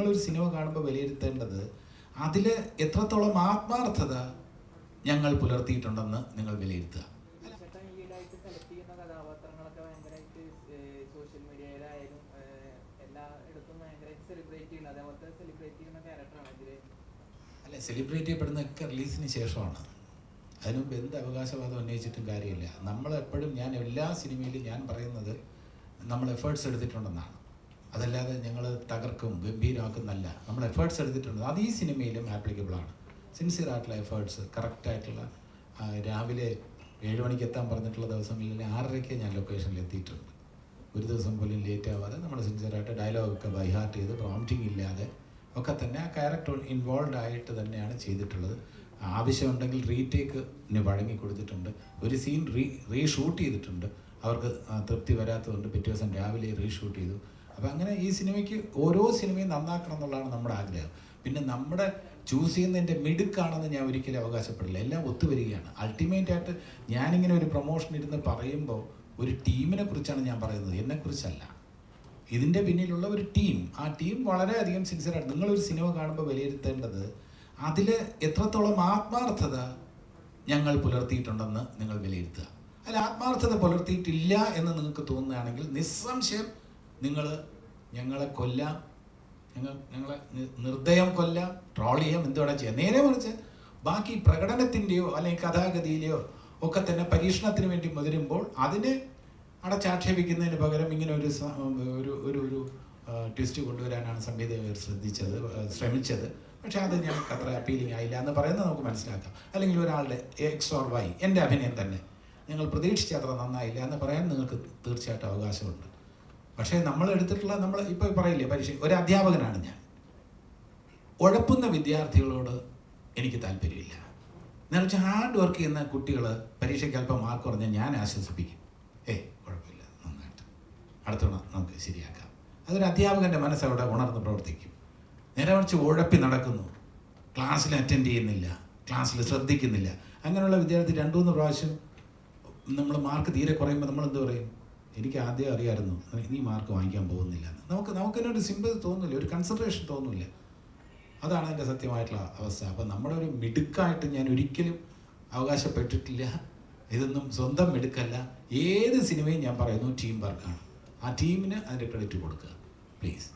നിങ്ങളൊരു സിനിമ കാണുമ്പോൾ വിലയിരുത്തേണ്ടത് അതിൽ എത്രത്തോളം ആത്മാർത്ഥത ഞങ്ങൾ പുലർത്തിയിട്ടുണ്ടെന്ന് നിങ്ങൾ വിലയിരുത്തുക. അല്ല സെലിബ്രേറ്റ് ചെയ്യപ്പെടുന്നതൊക്കെ റിലീസിന് ശേഷമാണ്. അതിനുമുമ്പ് എന്ത് അവകാശവാദം ഉന്നയിച്ചിട്ടും കാര്യമില്ല. നമ്മൾ എപ്പോഴും ഞാൻ എല്ലാ സിനിമയിലും ഞാൻ പറയുന്നത് നമ്മൾ എഫേർട്സ് എടുത്തിട്ടുണ്ടെന്നാണ്. അതല്ലാതെ ഞങ്ങൾ തകർക്കും ഗംഭീരമാക്കുന്നല്ല നമ്മൾ എഫേർട്സ് എടുത്തിട്ടുണ്ട്. അത് ഈ സിനിമയിലും ആപ്ലിക്കബിളാണ് സിൻസിയർ ആയിട്ടുള്ള എഫേർട്സ് കറക്റ്റായിട്ടുള്ള രാവിലെ ഏഴ് മണിക്ക് എത്താൻ പറഞ്ഞിട്ടുള്ള ദിവസങ്ങളിൽ ആറരയ്ക്ക് ഞാൻ ലൊക്കേഷനിൽ എത്തിയിട്ടുണ്ട്. ഒരു ദിവസം പോലും ലേറ്റ് ആവാതെ നമ്മൾ സിൻസിയറായിട്ട് ഡയലോഗൊക്കെ ബൈഹാർട്ട് ചെയ്ത് പ്രോംപ്റ്റിംഗ് ഇല്ലാതെ ഒക്കെ തന്നെ ആ ക്യാരക്ടർ ഇൻവോൾവ് ആയിട്ട് തന്നെയാണ് ചെയ്തിട്ടുള്ളത്. ആവശ്യമുണ്ടെങ്കിൽ റീടേക്കിന് വഴങ്ങി കൊടുത്തിട്ടുണ്ട്. ഒരു സീൻ റീ റീഷൂട്ട് ചെയ്തിട്ടുണ്ട്. അവർക്ക് തൃപ്തി വരാത്തതുകൊണ്ട് പിറ്റേ ദിവസം രാവിലെ റീഷൂട്ട് ചെയ്തു. അപ്പോൾ അങ്ങനെ ഈ സിനിമയ്ക്ക് ഓരോ സിനിമയും നന്നാക്കണം എന്നുള്ളതാണ് നമ്മുടെ ആഗ്രഹം. പിന്നെ നമ്മുടെ ചൂസ് ചെയ്യുന്നതിന്റെ മിടുക്കാണെന്ന് ഞാൻ ഒരിക്കലും അവകാശപ്പെടില്ല. എല്ലാം ഒത്തുവരികയാണ്. അൾട്ടിമേറ്റ് ആയിട്ട് ഞാനിങ്ങനെ ഒരു പ്രൊമോഷൻ ഇരുന്ന് പറയുമ്പോൾ ഒരു ടീമിനെ കുറിച്ചാണ് ഞാൻ പറയുന്നത്. എന്നെക്കുറിച്ചല്ല ഇതിന്റെ പിന്നിലുള്ള ഒരു ടീം ആ ടീം വളരെയധികം സിൻസിയറാണ് നിങ്ങളൊരു സിനിമ കാണുമ്പോൾ വിലയിരുത്തേണ്ടത് അതിൽ എത്രത്തോളം ആത്മാർത്ഥത ഞങ്ങൾ പുലർത്തിയിട്ടുണ്ടെന്ന് നിങ്ങൾ വിലയിരുത്തുക. അതിൽ ആത്മാർത്ഥത പുലർത്തിയിട്ടില്ല എന്ന് നിങ്ങൾക്ക് തോന്നുകയാണെങ്കിൽ നിസ്സംശയം നിങ്ങൾ ഞങ്ങളെ കൊല്ലാം. ഞങ്ങൾ ഞങ്ങളെ നിർദ്ദയം കൊല്ലാം. ട്രോൾ ചെയ്യാം. എന്തുവേണം ചെയ്യാം. നേരെ മറിച്ച് ബാക്കി പ്രകടനത്തിന്റെയോ അല്ലെങ്കിൽ കഥാഗതിയിലെയോ ഒക്കെ തന്നെ പരീക്ഷണത്തിന് വേണ്ടി മുതിരുമ്പോൾ അതിനെ അടച്ചാക്ഷേപിക്കുന്നതിന് പകരം ഇങ്ങനെ ഒരു ഒരു ഒരു ഒരു ട്വിസ്റ്റ് കൊണ്ടുവരാനാണ് സംവിധായകർ ശ്രദ്ധിച്ചത് ശ്രമിച്ചത്. പക്ഷേ അത് ഞങ്ങൾക്ക് അത്ര അപ്പീലിംഗ് ആയില്ല എന്ന് പറയുന്നത് നമുക്ക് മനസ്സിലാക്കാം. അല്ലെങ്കിൽ ഒരാളുടെ എക്സ് ഓർ വൈ എന്റെ അഭിനയം തന്നെ. നിങ്ങൾ പ്രതീക്ഷിച്ച അത്ര നന്നായില്ല എന്ന് പറയാൻ നിങ്ങൾക്ക് തീർച്ചയായിട്ടും അവകാശമുണ്ട്. പക്ഷേ നമ്മൾ എടുത്തിട്ടുള്ള നമ്മൾ ഇപ്പോൾ പറയില്ലേ പരീക്ഷ ഒരു അധ്യാപകനാണ് ഞാൻ. ഉഴപ്പുന്ന വിദ്യാർത്ഥികളോട് എനിക്ക് താല്പര്യമില്ല. എന്ന് വെച്ചാൽ ഹാർഡ് വർക്ക് ചെയ്യുന്ന കുട്ടികൾ പരീക്ഷയ്ക്ക് അല്പം മാർക്ക് കുറഞ്ഞാൽ ഞാൻ ആശ്വസിപ്പിക്കും. ഏയ് കുഴപ്പമില്ല നന്നായിട്ട്. അടുത്തവണ നമുക്ക് ശരിയാക്കാം. അതൊരു അധ്യാപകന്റെ മനസ്സവിടെ ഉണർന്ന് പ്രവർത്തിക്കും. നേരെ മറിച്ച് ഉഴപ്പി നടക്കുന്നു. ക്ലാസ്സിൽ അറ്റൻഡ് ചെയ്യുന്നില്ല ക്ലാസ്സിൽ ശ്രദ്ധിക്കുന്നില്ല. അങ്ങനെയുള്ള വിദ്യാർത്ഥി രണ്ടു മൂന്ന് പ്രാവശ്യം നമ്മൾ മാർക്ക് തീരെ കുറയുമ്പോൾ നമ്മൾ എന്ത് പറയും? എനിക്ക് ആദ്യം അറിയാമായിരുന്നു നീ മാർക്ക് വാങ്ങിക്കാൻ പോകുന്നില്ല. നമുക്ക് നമുക്ക് നമുക്കതിനൊരു സിമ്പിൾ തോന്നില്ല ഒരു കൺസൺട്രേഷൻ തോന്നില്ല. അതാണ് എന്റെ സത്യമായിട്ടുള്ള അവസ്ഥ. അപ്പം നമ്മുടെ ഒരു മിടുക്കായിട്ട് ഞാൻ ഒരിക്കലും അവകാശപ്പെട്ടിട്ടില്ല. ഇതൊന്നും സ്വന്തം മിടുക്കല്ല. ഏത് സിനിമയും ഞാൻ പറയുന്നു ടീം വർക്കാണ് ആ ടീമിന് അതിന്റെ ക്രെഡിറ്റ് കൊടുക്കുക. പ്ലീസ്